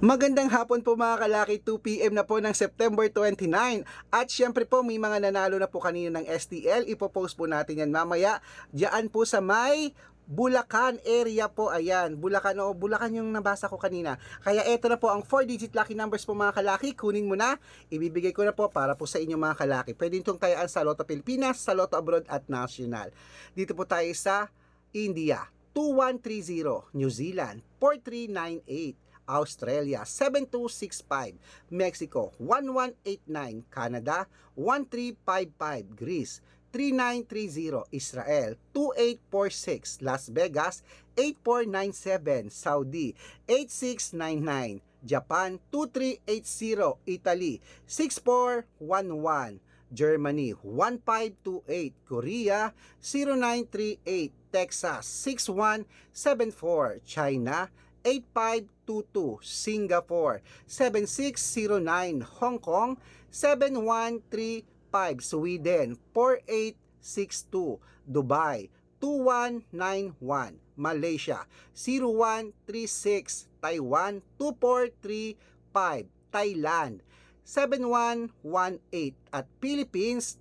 Magandang hapon po mga kalaki, 2pm na po ng September 29 At syempre po may mga nanalo na po kanina ng STL Ipopost po natin yan mamaya. Diyan po sa may Bulacan area po, ayan. Bulacan, o Bulacan yung nabasa ko kanina. Kaya eto na po ang 4-digit lucky numbers po mga kalaki. Kunin mo na, ibibigay ko na po para po sa inyo mga kalaki. Pwede itong tayaan sa Lotto Pilipinas, sa Lotto Abroad at National. Dito po tayo sa India. 2130, New Zealand. 4398 Australia 7265, Mexico 1189, Canada 1355, Greece 3930, Israel 2846, Las Vegas 8497, Saudi 8699, Japan 2380, Italy 6411, Germany 1528, Korea 0938, Texas 6174, China 8522 Singapore. 7609 Hong Kong. 7135 Sweden. 4862 Dubai. 2191 Malaysia. 0136 Taiwan. 2435 Thailand. 7118 at Philippines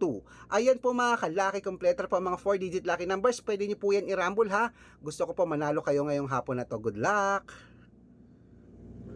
2692 Ayan po mga kalaki kompleto po mga 4-digit lucky numbers. Pwede niyo po yan i-rumble ha. Gusto ko po manalo kayo ngayong hapon na to. Good luck!